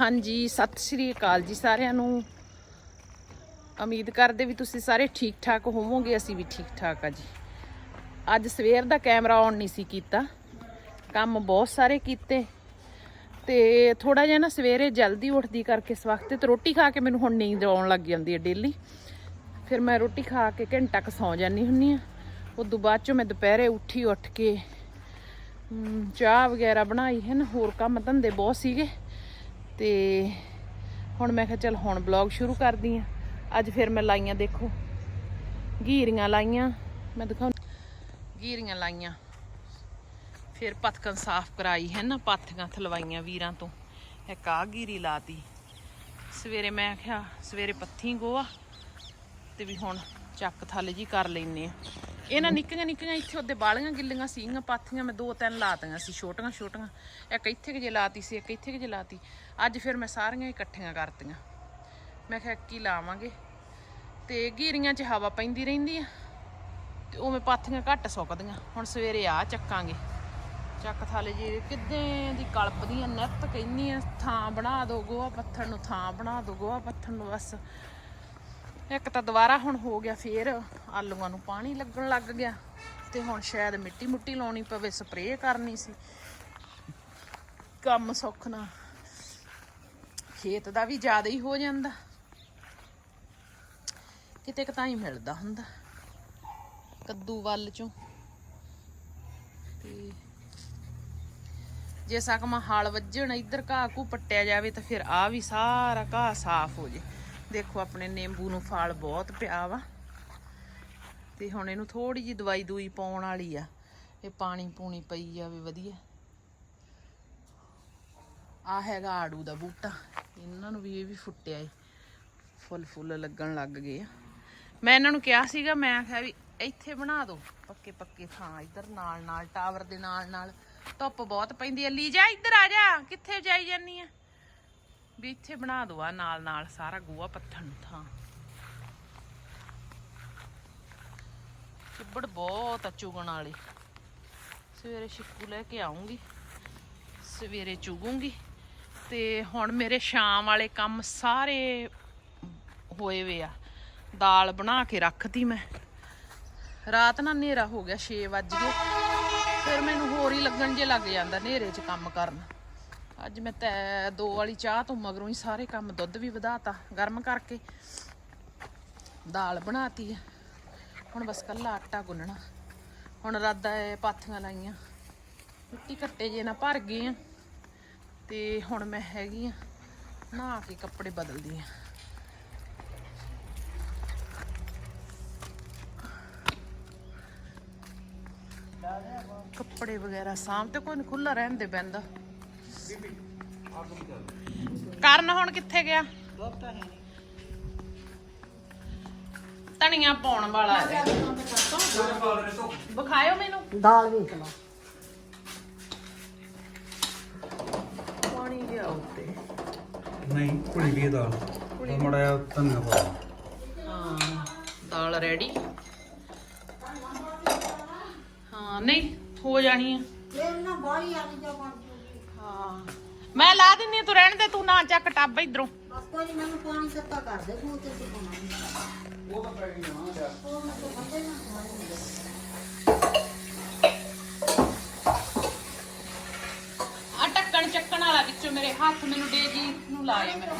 ਹਾਂਜੀ, ਸਤਿ ਸ਼੍ਰੀ ਅਕਾਲ ਜੀ ਸਾਰਿਆਂ ਨੂੰ। ਉਮੀਦ ਕਰਦੇ ਵੀ ਤੁਸੀਂ ਸਾਰੇ ਠੀਕ ਠਾਕ ਹੋਵੋਗੇ, ਅਸੀਂ ਵੀ ਠੀਕ ਠਾਕ ਆ ਜੀ। ਅੱਜ ਸਵੇਰ ਦਾ ਕੈਮਰਾ ਆਨ ਨਹੀਂ ਸੀ ਕੀਤਾ। ਕੰਮ ਬਹੁਤ ਸਾਰੇ ਕੀਤੇ। ਤੇ ਥੋੜਾ ਜਿਹਾ ਨਾ ਸਵੇਰੇ ਜਲਦੀ ਉੱਠਦੀ ਕਰਕੇ ਇਸ ਵਕਤ, ਤੇ ਰੋਟੀ ਖਾ ਕੇ ਮੈਨੂੰ ਹੁਣ ਨੀਂਦ ਆਉਣ ਲੱਗ ਜਾਂਦੀ ਹੈ ਡੇਲੀ। ਫਿਰ ਮੈਂ ਰੋਟੀ ਖਾ ਕੇ ਘੰਟਾ ਕੁ ਸੌਂ ਜਾਂਦੀ ਹੁੰਨੀ ਆ ਤੋਂ ਬਾਅਦ ਚੋਂ ਮੈਂ ਦੁਪਹਿਰੇ ਉੱਠੀ, ਉੱਠ ਕੇ ਚਾਹ ਵਗੈਰਾ ਬਣਾਈ, ਹੈ ਨਾ, ਹੋਰ ਕੰਮ ਧੰਦੇ ਬਹੁਤ ਸੀਗੇ। ਤੇ ਹੁਣ ਮੈਂ ਕਿਹਾ ਚਲ ਹੁਣ ਬਲੌਗ ਸ਼ੁਰੂ ਕਰਦੀ ਆ। ਅੱਜ ਫਿਰ ਮੈਂ ਲਾਈਆਂ ਦੇਖੋ। ਗੀਰੀਆਂ ਲਾਈਆਂ। ਮੈਂ ਦਿਖਾਉਂ ਗੀਰੀਆਂ ਲਾਈਆਂ। ਫਿਰ ਪਤਕਨ ਸਾਫ਼ ਕਰਾਈ ਹੈ ਨਾ ਪਾਥੀਆਂ ਥਲਵਾਈਆਂ ਵੀਰਾਂ ਤੋਂ। ਇੱਕ ਆ ਗੀਰੀ ਲਾਤੀ। ਸਵੇਰੇ ਮੈਂ ਕਿਹਾ, ਸਵੇਰੇ ਪੱਥੀ ਗੋਆ ਤੇ ਵੀ ਹੁਣ ਚੱਕ ਥੱਲੇ ਜੀ ਕਰ ਲੈਨੇ ਆ। ਇਹਨਾਂ ਨਿੱਕੀਆਂ ਨਿੱਕੀਆਂ ਇੱਥੇ ਉਹਦੇ ਬਾਲੀਆਂ ਗਿੱਲੀਆਂ ਸੀਗੀਆਂ, ਪਾਥੀਆਂ ਮੈਂ ਦੋ ਤਿੰਨ ਲਾਤੀਆਂ ਸੀ, ਛੋਟੀਆਂ ਛੋਟੀਆਂ। ਇੱਕ ਇੱਥੇ ਕਿ ਜੇ ਲਾਤੀ ਸੀ, ਇੱਕ ਇੱਥੇ ਕਿ ਜੇ ਲਾਤੀ ਅੱਜ ਫਿਰ ਮੈਂ ਸਾਰੀਆਂ ਇਕੱਠੀਆਂ ਕਰਤੀਆਂ ਮੈਂ ਕਿਹਾ ਕੀ ਲਾਵਾਂਗੇ। ਤੇ ਗੀਰੀਆਂ 'ਚ ਹਵਾ ਪੈਂਦੀ ਰਹਿੰਦੀ ਆ, ਤੇ ਉਹ ਮੈਂ ਪਾਥੀਆਂ ਘੱਟ ਸੁੱਕਦੀਆਂ। ਹੁਣ ਸਵੇਰੇ ਆ ਚੱਕਾਂਗੇ। ਚੱਕ ਥਾਲੇ ਜੀ, ਕਿੱਦਾਂ ਦੀ ਕਲਪਦੀਆਂ ਨਿੱਤ ਕਹਿੰਦੀ ਆ, ਥਾਂ ਬਣਾ ਦੋ ਗੋਹਾ ਪੱਥਰ ਨੂੰ, ਥਾਂ ਬਣਾ ਦੋ ਗੋਹਾ ਪੱਥਰ ਨੂੰ, ਬਸ। ਇੱਕ ਤਾਂ ਦੁਬਾਰਾ ਹੁਣ ਹੋ ਗਿਆ ਫੇਰ ਆਲੂਆਂ ਨੂੰ ਪਾਣੀ ਲੱਗਣ ਲੱਗ ਗਿਆ ਤੇ ਹੁਣ ਸ਼ਾਇਦ ਮਿੱਟੀ ਮੁੱਟੀ ਲਾਉਣੀ ਪਵੇ, ਸਪਰੇਅ ਕਰਨੀ ਸੀ। ਕੰਮ ਸੌਖ ਨਾ ਖੇਤ ਦਾ ਵੀ ਜ਼ਿਆਦਾ ਹੀ ਹੋ ਜਾਂਦਾ। ਕਿਤੇ ਕੁ ਤਾਂ ਹੀ ਮਿਲਦਾ ਹੁੰਦਾ, ਕੱਦੂ ਵੱਲ ਚੋਂ। ਤੇ ਜੇ ਸਕਮਾ ਹਲ ਵੱਜਣ, ਇੱਧਰ ਘਾਹ ਘੂ ਪੱਟਿਆ ਜਾਵੇ ਤਾਂ ਫਿਰ ਆ ਵੀ ਸਾਰਾ ਘਾਹ ਸਾਫ਼ ਹੋ ਜੇ। ਦੇਖੋ ਆਪਣੇ ਨਿੰਬੂ ਨੂੰ ਫਲ ਬਹੁਤ ਪਿਆ ਵਾ। ਤੇ ਹੁਣ ਇਹਨੂੰ ਥੋੜੀ ਜੀ ਦਵਾਈ ਦੂਈ ਪਾਉਣ ਵਾਲੀ ਆ। ਇਹ ਪਾਣੀ ਪੂਣੀ ਪਈ ਜਾਵੇ ਵਧੀਆ। ਆ ਹੈਗਾ ਆੜੂ ਦਾ ਬੂਟਾ। ਇਹਨਾਂ ਨੂੰ ਵੀ ਇਹ ਵੀ ਫੁੱਟਿਆ ਏ। ਫੁੱਲ ਫੁੱਲ ਲੱਗਣ ਲੱਗ ਗਏ ਆ। ਮੈਂ ਇਹਨਾਂ ਨੂੰ ਕਿਹਾ ਸੀਗਾ, ਮੈਂ ਕਿਹਾ ਵੀ ਇੱਥੇ ਬਣਾ ਦਿਓ ਪੱਕੇ ਪੱਕੇ ਥਾਂ ਇੱਧਰ, ਨਾਲ ਨਾਲ, ਟਾਵਰ ਦੇ ਨਾਲ ਨਾਲ। ਧੁੱਪ ਬਹੁਤ ਪੈਂਦੀ ਆ। ਲੀਜਾ, ਇੱਧਰ ਆ ਜਾ। ਕਿੱਥੇ ਜਾਈ ਜਾਨੀ ਆ? ਵੀ ਇੱਥੇ ਬਣਾ ਦੋ ਆ ਨਾਲ ਨਾਲ ਸਾਰਾ ਗੋਆ ਪੱਥਰ ਨੂੰ ਥਾਂ। ਚਿੱਬੜ ਬਹੁਤ ਆ ਚੁਗਣ ਵਾਲੀ। ਸਵੇਰੇ ਸ਼ਿੱਕੂ ਲੈ ਕੇ ਆਉਂਗੀ ਸਵੇਰੇ ਚੁਗੂੰਗੀ ਤੇ ਹੁਣ ਮੇਰੇ ਸ਼ਾਮ ਵਾਲੇ ਕੰਮ ਸਾਰੇ ਹੋਏ ਵੇ ਆ। ਦਾਲ ਬਣਾ ਕੇ ਰੱਖਤੀ ਮੈਂ। ਰਾਤ ਨਾ ਹਨੇਰਾ ਹੋ ਗਿਆ 6 ਵੱਜ ਗਏ। ਫਿਰ ਮੈਨੂੰ ਹੋਰ ਹੀ ਲੱਗਣ ਜੇ ਲੱਗ ਜਾਂਦਾ ਹਨੇਰੇ 'ਚ ਕੰਮ ਕਰਨ। ਅੱਜ ਮੈਂ ਤੈ ਦੋ ਵਾਲੀ ਚਾਹ ਤੋਂ ਮਗਰੋਂ ਹੀ ਸਾਰੇ ਕੰਮ ਦੁੱਧ ਵੀ ਵਧਾਤਾ, ਗਰਮ ਕਰਕੇ। ਦਾਲ ਬਣਾਤੀ ਆ। ਹੁਣ ਬਸ ਕੱਲਾ ਆਟਾ ਗੁੰਨਣਾ। ਹੁਣ ਰਾਦਾ ਇਹ ਪਾਥੀਆਂ ਲਾਈਆਂ। ਮਿੱਟੀ ਘੱਟੇ ਜੇ ਨਾ ਭਰ ਗਏ ਆ। ਤੇ ਹੁਣ ਮੈਂ ਹੈਗੀ ਆ, ਨਹਾ ਕੇ ਕੱਪੜੇ ਬਦਲਦੀ ਆ। ਕੱਪੜੇ ਵਗੈਰਾ ਸਾਂਭ ਤੇ ਕੋਈ ਖੁੱਲਾ ਰਹਿਣ ਦੇ ਪੈਂਦਾ ਕਰਨ ਹੁਣ ਕਿੱਥੇ ਗਿਆ? ਧਨੀਆ ਪਾਉਣ ਵਾਲਾ ਹੈ। ਵਿਖਾਇਓ ਮੈਨੂੰ। ਦਾਲ ਵੇਖ ਲਓ ਪਾਣੀ ਲਿਆਓ ਤੇ ਨਹੀਂ ਕੁੜੀ ਵੀ ਦਾਲ। ਮੜਾ ਧਨੀਆ ਪਾ। ਹਾਂ ਦਾਲ ਰੈਡੀ ਹਾਂ ਨਹੀਂ ਹੋ ਜਾਣੀ ਹੈ ਇਹ ਨਾ ਬਾਹਲੀ ਆ ਗਈ ਜੋ ਬਣ ਮੈਂ ਲਾ ਦਿੰਨੀ ਆਂ, ਤੂੰ ਰਹਿਣ ਦੇ ਤੂੰ ਨਾ ਚੱਕ ਟੱਬ ਇਧਰੋਂ। ਬਸ ਕੋਈ ਨੀ, ਮੈਨੂੰ ਪਾਣੀ ਸੱਤਾ ਕਰ ਦੇ ਮੂੰਹ ਤੇ ਤੇ ਪਾਉਣਾ ਉਹ ਤਾਂ ਪੈ ਗਈ ਨਾ ਉਹ ਮੈਂ ਤਾਂ ਬੰਦੇ ਨਾ ਆ। ਟੱਕਣ ਚੱਕਣ ਵਾਲਾ ਵਿੱਚੋਂ ਮੇਰੇ ਹੱਥ ਮੈਨੂੰ ਡੇਜੀ ਨੂੰ ਲਾਏ ਮੈਨੂੰ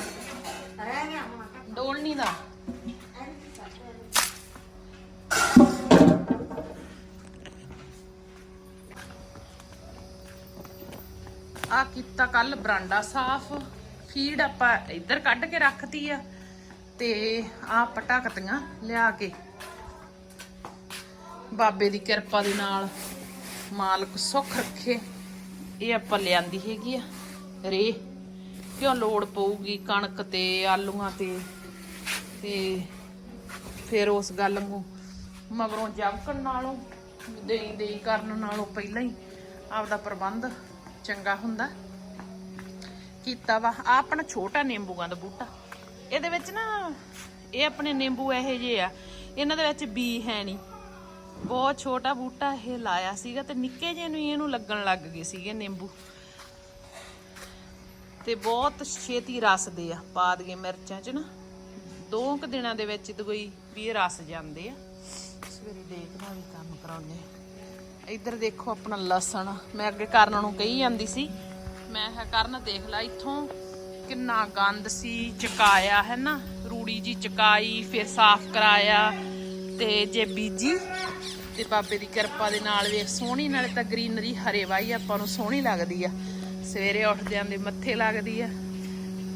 ਰਹਿ ਗਿਆ ਹੁਣ। ਡੋਲਣੀ ਦਾ। ਆ ਕੀਤਾ ਕੱਲ ਬਰਾਂਡਾ ਸਾਫ਼। ਫੀਡ ਆਪਾਂ ਇੱਧਰ ਕੱਢ ਕੇ ਰੱਖਤੀ ਆ ਤੇ ਆ ਪਟਾਕਤੀਆਂ ਲਿਆ ਕੇ। ਬਾਬੇ ਦੀ ਕਿਰਪਾ ਦੇ ਨਾਲ ਮਾਲਕ ਸੁੱਖ ਰੱਖੇ। ਇਹ ਆਪਾਂ ਲਿਆਂਦੀ ਹੈਗੀ ਆ ਰੇ ਕਿਉਂ ਲੋੜ ਪਊਗੀ ਕਣਕ ਤੇ ਆਲੂਆਂ ਤੇ। ਤੇ ਫਿਰ ਉਸ ਗੱਲ ਨੂੰ ਮਗਰੋਂ ਜਵਕਣ ਨਾਲੋਂ ਦੇਈ ਦੇਈ ਕਰਨ ਨਾਲੋਂ ਪਹਿਲਾਂ ਹੀ ਆਪਦਾ ਪ੍ਰਬੰਧ ਚੰਗਾ ਹੁੰਦਾ। ਕੀਤਾ ਵਾ। ਆ ਆਪਣਾ ਛੋਟਾ ਨਿੰਬੂਆਂ ਦਾ ਬੂਟਾ। ਇਹਦੇ ਵਿੱਚ ਨਾ, ਇਹ ਆਪਣੇ ਨਿੰਬੂ ਇਹੋ ਜਿਹੇ ਆ। ਇਹਨਾਂ ਦੇ ਵਿੱਚ ਬੀ ਹੈ ਨਹੀਂ। ਬਹੁਤ ਛੋਟਾ ਬੂਟਾ ਇਹ ਲਾਇਆ ਸੀਗਾ ਤੇ ਨਿੱਕੇ ਜਿਹੇ ਨੂੰ ਇਹਨੂੰ ਲੱਗਣ ਲੱਗ ਗਏ ਸੀਗੇ ਨਿੰਬੂ। ਤੇ ਬਹੁਤ ਛੇਤੀ ਰਸਦੇ ਆ। ਪਾ ਦਈਏ ਮਿਰਚਾਂ ਚ ਨਾ। ਦੋ ਕੁ ਦਿਨਾਂ ਦੇ ਵਿੱਚ ਤੇ ਕੋਈ ਵੀ ਰਸ ਜਾਂਦੇ ਆ। ਸਵੇਰੇ ਦੇਖਦਾ ਵੀ ਕੰਮ ਕਰਾਉਨੇ ਆ। ਇੱਧਰ ਦੇਖੋ ਆਪਣਾ ਲਸਣ। ਮੈਂ ਅੱਗੇ ਕਰਨ ਨੂੰ ਕਹੀ ਜਾਂਦੀ ਸੀ। ਮੈਂ ਕਿਹਾ, ਕਰਨ ਦੇਖ ਲੈ ਇੱਥੋਂ ਕਿੰਨਾ ਗੰਦ ਸੀ, ਚਕਾਇਆ ਹੈ ਨਾ। ਰੂੜੀ ਜੀ ਚਕਾਈ, ਫਿਰ ਸਾਫ਼ ਕਰਾਇਆ ਤੇ ਜੇ ਬੀਜੀ ਤੇ ਬਾਬੇ ਦੀ ਕਿਰਪਾ ਦੇ ਨਾਲ ਵੇਖ, ਸੋਹਣੀ ਨਾਲੇ ਤਾਂ ਗ੍ਰੀਨਰੀ ਹਰੇ ਵਾਈ ਆਪਾਂ ਨੂੰ ਸੋਹਣੀ ਲੱਗਦੀ ਆ। ਸਵੇਰੇ ਉੱਠਦਿਆਂ ਦੇ ਮੱਥੇ ਲੱਗਦੀ ਆ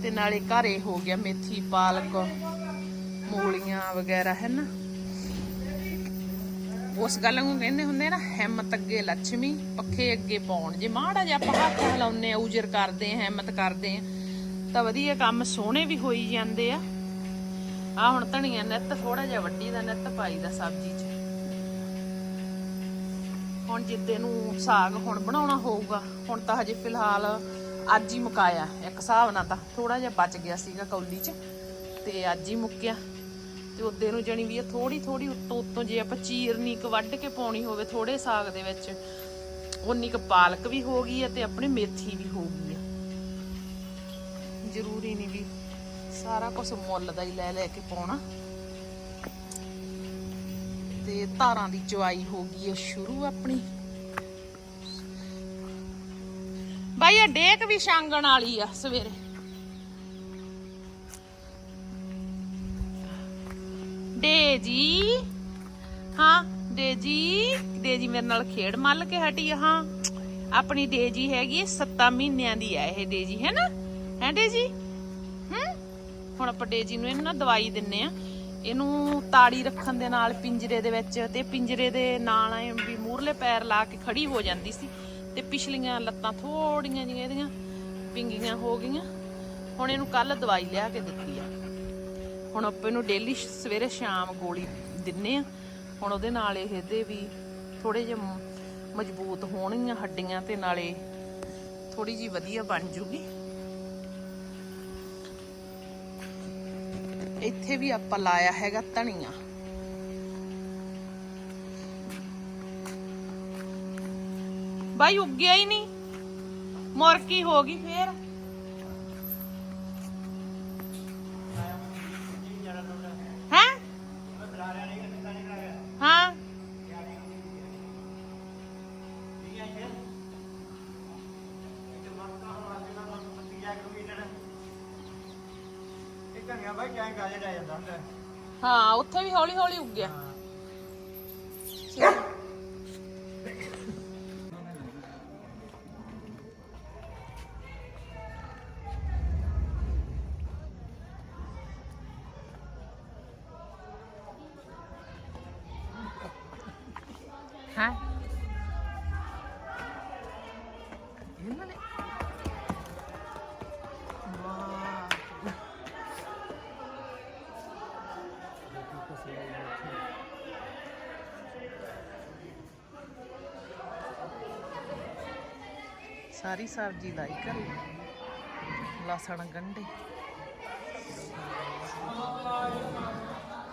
ਤੇ ਨਾਲੇ ਘਰੇ ਹੋ ਗਿਆ ਮੇਥੀ, ਪਾਲਕ, ਮੂਲੀਆਂ ਵਗੈਰਾ, ਹੈ ਨਾ। ਉਸ ਗੱਲ ਨੂੰ ਕਹਿੰਦੇ ਹੁੰਦੇ ਨਾ, ਹਿੰਮਤ ਅੱਗੇ ਲక్ష్ਮੀ ਪੱਖੇ ਅੱਗੇ ਪਾਉਣ ਜੇ ਮਾੜਾ ਜਿਹਾ ਆਪਾਂ ਹੱਥ ਹਿਲਾਉਂਦੇ ਆ ਉਜਰ ਕਰਦੇ ਆ, ਹਿੰਮਤ ਕਰਦੇ ਆ, ਤਾਂ ਵਧੀਆ ਕੰਮ ਸੋਹਣੇ ਵੀ ਹੋਈ ਜਾਂਦੇ ਆ। ਆ ਹੁਣ ਧਨੀਆ ਨਿੱਤ ਥੋੜਾ ਜਿਹਾ ਵੱਡੀ ਦਾ ਨਿੱਤ ਪਾਈ ਦਾ ਸਬਜ਼ੀ 'ਚ। ਹੁਣ ਜਿੱਦੇ ਨੂੰ ਸਾਗ ਹੁਣ ਬਣਾਉਣਾ ਹੋਊਗਾ, ਹੁਣ ਤਾਂ ਹਜੇ ਫਿਲਹਾਲ ਅੱਜ ਹੀ ਮੁਕਾਇਆ, ਇੱਕ ਹਿਸਾਬ ਨਾਲ ਤਾਂ। ਥੋੜਾ ਜਿਹਾ ਬਚ ਗਿਆ ਸੀਗਾ ਕੌਲੀ 'ਚ, ਤੇ ਅੱਜ ਹੀ ਮੁੱਕਿਆ। ਤੇ ਉਹਦੇ ਨੂੰ ਜਣੀ ਵੀ ਇਹ ਥੋੜੀ ਥੋੜੀ ਉੱਤੋਂ ਉੱਤੋਂ ਜੇ ਆਪਾਂ ਚੀਰਨੀ ਕ ਵੱਢ ਕੇ ਪਾਉਣੀ ਹੋਵੇ ਥੋੜੇ ਸਾਗ ਦੇ ਵਿੱਚ ਉਨੀ ਕ ਪਾਲਕ ਵੀ ਹੋ ਗਈ ਹੈ ਤੇ ਆਪਣੀ ਮੇਥੀ ਵੀ ਹੋ ਗਈ ਹੈ। ਜ਼ਰੂਰੀ ਨਹੀਂ ਵੀ ਸਾਰਾ ਕੁਝ ਮੁੱਲ ਦਾ ਹੀ ਲੈ ਲੈ ਕੇ ਪਾਉਣਾ। ਤੇ ਧਾਰਾਂ ਦੀ ਚਵਾਈ ਹੋ ਗਈ ਹੈ ਸ਼ੁਰੂ ਆਪਣੀ। ਬਾਈ, ਇਹ ਡੇਕ ਵੀ ਛਾਂਗਣ ਵਾਲੀ ਆ ਸਵੇਰੇ। ਡੇਜੀ ਹਾਂ ਡੇਜੀ ਡੇਜੀ ਮੇਰੇ ਨਾਲ ਖੇਡ ਮੱਲ ਕੇ ਹਟੀ ਹਾਂ। ਆਪਣੀ ਡੇਜੀ ਹੈਗੀ 7 ਮਹੀਨਿਆਂ ਦੀ ਆ ਇਹ ਡੇਜੀ ਹੈ ਨਾ? ਹੈ ਡੇਜੀ ਹੂੰ? ਹੁਣ ਆਪਾਂ ਡੇਜੀ ਨੂੰ ਇਹਨੂੰ ਦਵਾਈ ਦਿੰਨੇ ਆ। ਇਹਨੂੰ ਤਾੜੀ ਰੱਖਣ ਦੇ ਨਾਲ ਪਿੰਜਰੇ ਦੇ ਵਿੱਚ ਤੇ ਪਿੰਜਰੇ ਦੇ ਨਾਲ ਐ ਵੀ ਮੂਰਲੇ ਪੈਰ ਲਾ ਕੇ ਖੜੀ ਹੋ ਜਾਂਦੀ ਸੀ। ਤੇ ਪਿਛਲੀਆਂ ਲੱਤਾਂ ਥੋੜੀਆਂ ਜਿਹੀਆਂ ਇਹਦੀਆਂ ਪਿੰਗੀਆਂ ਹੋ ਗਈਆਂ। ਹੁਣ ਇਹਨੂੰ ਕੱਲ ਦਵਾਈ ਲਿਆ ਕੇ ਦਿੱਤੀ ਆ। ਹੁਣ ਆਪਾਂ ਇਹਨੂੰ ਡੇਲੀ ਸਵੇਰੇ ਸ਼ਾਮ ਗੋਲੀ ਦਿੰਨੇ ਆ। ਹੁਣ ਉਹਦੇ ਨਾਲ ਇਹਦੇ ਵੀ ਥੋੜੇ ਜਿਹਾ ਮਜ਼ਬੂਤ ਹੋਣਗੀਆਂ ਹੱਡੀਆਂ ਤੇ ਨਾਲੇ ਥੋੜੀ ਜੀ ਵਧੀਆ ਬਣ ਜੂਗੀ। ਇੱਥੇ ਵੀ ਆਪਾਂ ਲਾਇਆ ਹੈਗਾ ਧਨੀਆ। ਬਾਈ ਉੱਗਿਆ ਹੀ ਨਹੀਂ। ਮੁਰਕੀ ਹੋ ਗਈ ਫੇਰ। ਇਹ ਧਨੀਆ ਬਾਈ ਕਿਆਂ ਕਾਜੇ ਰਹਿ ਜਾਂਦਾ ਹੁੰਦਾ ਹੈ। ਹਾਂ ਉੱਥੇ ਵੀ ਹੌਲੀ ਹੌਲੀ ਉੱਗਿਆ ਹਾਂ ਸਾਰੀ ਸਬਜ਼ੀ ਲਾਈ ਘਰੇ। ਲਸਣ ਗੰਢੇ।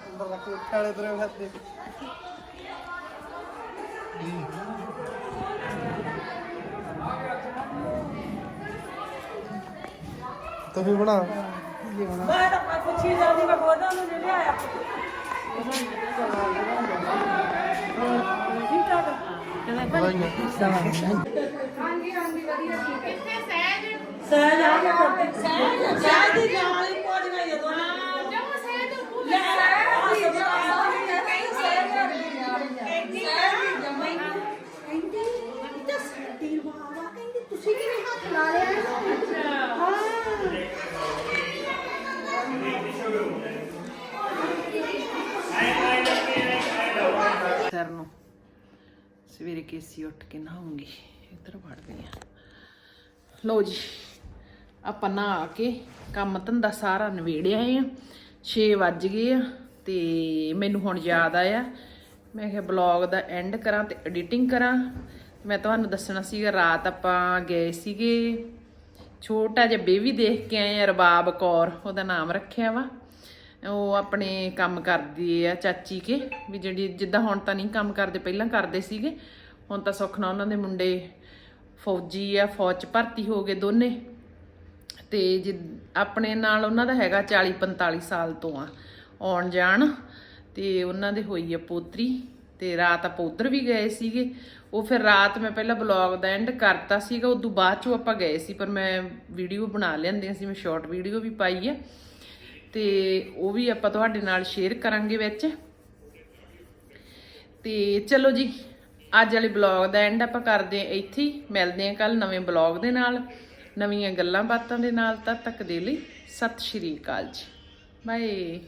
ਅੰਦਰ ਲੱਗ ਕੇ ਖਾਲੇ ਤਰੇ ਖਾਤੇ ਤਾਂ ਫਿਰ ਬਣਾ। ਮੈਂ ਤਾਂ ਕੋਈ ਪੁੱਛੀ ਜਾਂਦੀ ਮੈਂ ਬੋਲਦਾ ਉਹਨੂੰ ਲੈ ਲਿਆਇਆ। ਠੀਕ ਠਾਕ ਵਧਾਈਆਂ ਸਹਿਜ ਆ ਗਿਆ ਸਹਿਜ ਸਹਿਜ ਦੀ ਨਾਲ ਹੀ ਪਹੁੰਚ ਗਈ ਹੈ ਦੋਨੇ ਲੈ ਆ ਸਭ ਤੁਸੀਂ ਕਿਵੇਂ ਹੱਥ ਲਾ ਲਿਆ ਹਾਂ ਸਿਰ ਨੂੰ ਸਵੇਰੇ ਕੇਸੀ ਉੱਠ ਕੇ ਨਹਾਉਂਗੀ ਇੱਧਰ ਵੜਦੇ ਆ ਲਓ ਜੀ, ਆਪਾਂ ਨਹਾ ਕੇ ਕੰਮ ਧੰਦਾ ਸਾਰਾ ਨਵੇੜਿਆ ਆ। 6 ਵੱਜ ਗਏ ਆ ਤੇ ਮੈਨੂੰ ਹੁਣ ਯਾਦ ਆਇਆ, ਮੈਂ ਕਿਹਾ ਬਲੌਗ ਦਾ ਐਂਡ ਕਰਾਂ ਤੇ ਐਡੀਟਿੰਗ ਕਰਾਂ। ਮੈਂ ਤੁਹਾਨੂੰ ਦੱਸਣਾ ਸੀਗਾ, ਰਾਤ ਆਪਾਂ ਗਏ ਸੀਗੇ, ਛੋਟਾ ਜਿਹਾ ਬੇਬੀ ਦੇਖ ਕੇ ਆਏ ਆ, ਰਬਾਬ ਕੌਰ, ਉਹਦਾ ਨਾਮ ਰੱਖਿਆ ਵਾ। ਉਹ ਆਪਣੇ ਕੰਮ ਕਰਦੀ ਆ ਚਾਚੀ ਕੇ, ਵੀ ਜਿਹੜੀ ਜਿੱਦਾਂ ਹੁਣ ਤਾਂ ਨਹੀਂ ਕੰਮ ਕਰਦੇ, ਪਹਿਲਾਂ ਕਰਦੇ ਸੀਗੇ, ਹੁਣ ਤਾਂ ਸੁੱਖ ਨਾਲ ਉਹਨਾਂ ਦੇ ਮੁੰਡੇ ਫੌਜੀ ਆ, ਫੌਜ ਚ ਭਰਤੀ ਹੋ ਗਏ ਦੋਨੇ। ਤੇ ਜਿ ਆਪਣੇ ਨਾਲ ਉਹਨਾਂ ਦਾ ਹੈਗਾ 40 45 ਸਾਲ ਤੋਂ ਆ, ਆਉਣ ਜਾਣ। ਤੇ ਉਹਨਾਂ ਦੇ ਹੋਈ ਆ ਪੋਤਰੀ, ਤੇ ਰਾਤ ਆਪਾਂ ਉੱਧਰ ਵੀ ਗਏ ਸੀਗੇ। ਉਹ ਫਿਰ ਰਾਤ ਮੈਂ ਪਹਿਲਾਂ ਬਲੌਗ ਦਾ ਐਂਡ ਕਰਤਾ ਸੀਗਾ, ਉਦੋਂ ਬਾਅਦ ਚੋਂ ਆਪਾਂ ਗਏ ਸੀ, ਪਰ ਮੈਂ ਵੀਡੀਓ ਬਣਾ ਲੈਂਦੀ ਸੀ, ਮੈਂ ਸ਼ਾਰਟ ਵੀਡੀਓ ਵੀ ਪਾਈ ਆ। ਤੇ ਉਹ ਵੀ ਆਪਾਂ ਤੁਹਾਡੇ ਨਾਲ ਸ਼ੇਅਰ ਕਰਾਂਗੇ ਵਿੱਚ। ਤੇ ਚਲੋ ਜੀ ਅੱਜ ਵਾਲੇ ਬਲੌਗ ਦਾ ਐਂਡ ਆਪਾਂ ਕਰਦੇ ਹਾਂ ਇੱਥੇ ਹੀ। ਮਿਲਦੇ ਹਾਂ ਕੱਲ ਨਵੇਂ ਬਲੌਗ ਦੇ ਨਾਲ, ਨਵੀਆਂ ਗੱਲਾਂ ਬਾਤਾਂ ਦੇ ਨਾਲ। ਤਦ ਤੱਕ ਦੇ ਲਈ ਸਤਿ ਸ਼੍ਰੀ ਅਕਾਲ ਜੀ। ਬਾਏ